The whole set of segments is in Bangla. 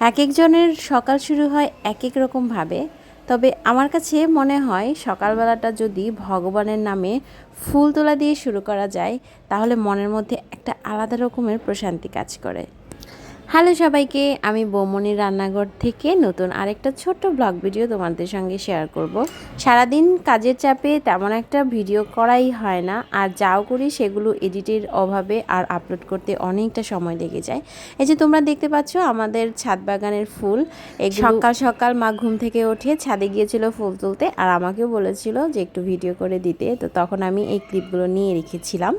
এক একজনের সকাল শুরু হয় এক এক রকমভাবে তবে আমার কাছে মনে হয় সকালবেলাটা যদি ভগবানের নামে ফুল তোলা দিয়ে শুরু করা যায়, তাহলে মনের মধ্যে একটা আলাদা রকমের প্রশান্তি কাজ করে। হ্যালো সবাইকে আমি বৌমনির রান্নাঘর থেকে নতুন আরেকটা ছোট্ট ব্লগ ভিডিও তোমাদের সঙ্গে শেয়ার করব। সারাদিন কাজের চাপে তেমন একটা ভিডিও করাই হয় না আর যাও করি সেগুলো এডিটের অভাবে আর আপলোড করতে অনেকটা সময় লেগে যায়। এই যে তোমরা দেখতে পাচ্ছ আমাদের ছাদ বাগানের ফুল সকাল সকাল মা ঘুম থেকে উঠে ছাদে গিয়েছিল ফুল তুলতে আর আমাকেও বলেছিল যে একটু ভিডিও করে দিতে তো তখন আমি এই ক্লিপগুলো নিয়ে রেখেছিলাম।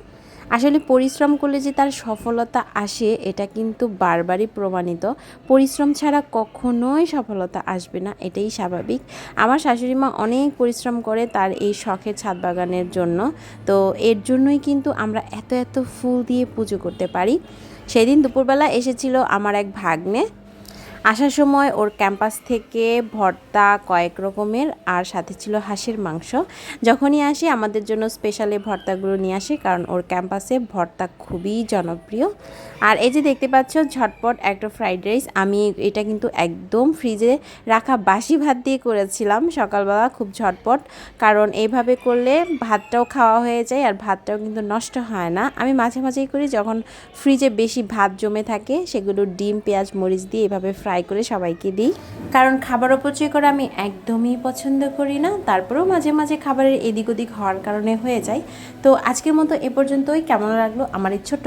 আসলে পরিশ্রম করলে যে তার সফলতা আসে, এটা কিন্তু বারবারই প্রমাণিত। পরিশ্রম ছাড়া কখনোই সফলতা আসবে না, এটাই স্বাভাবিক। আমার শাশুড়ি মা অনেক পরিশ্রম করে তার এই শখের ছাদ বাগানের জন্য। তো এর জন্যই কিন্তু আমরা এত এত ফুল দিয়ে পুজো করতে পারি। সেদিন দুপুরবেলা এসেছিল আমার এক ভাগ্নে। আসার সময় ওর ক্যাম্পাস থেকে ভর্তা কয়েক রকমের আর সাথে ছিল হাঁসের মাংস। যখনই আসে, আমাদের জন্য স্পেশালি ভর্তাগুলো নিয়ে আসে, কারণ ওর ক্যাম্পাসে ভর্তা খুবই জনপ্রিয়। আর এই যে দেখতে পাচ্ছ, ঝটপট একটা ফ্রাইড রাইস আমি এটা কিন্তু একদম ফ্রিজে রাখা বাসি ভাত দিয়ে করেছিলাম সকালবেলা খুব ঝটপট, কারণ এইভাবে করলে ভাতটাও খাওয়া হয়ে যায় আর ভাতটাও কিন্তু নষ্ট হয় না। আমি মাঝে মাঝেই করি, যখন ফ্রিজে বেশি ভাত জমে থাকে, সেগুলো ডিম, পেঁয়াজ, মরিচ দিয়ে এভাবে ফ্রাই করে সবাইকে দিই। কারণ খাবার অপচয় করা আমি একদমই পছন্দ করি না, তারপরেও মাঝে মাঝে খাবারের এদিক ওদিক হওয়ার কারণে হয়ে যায়। তো আজকের মতো এ পর্যন্তই, কেমন লাগল আমার এই ছোট্ট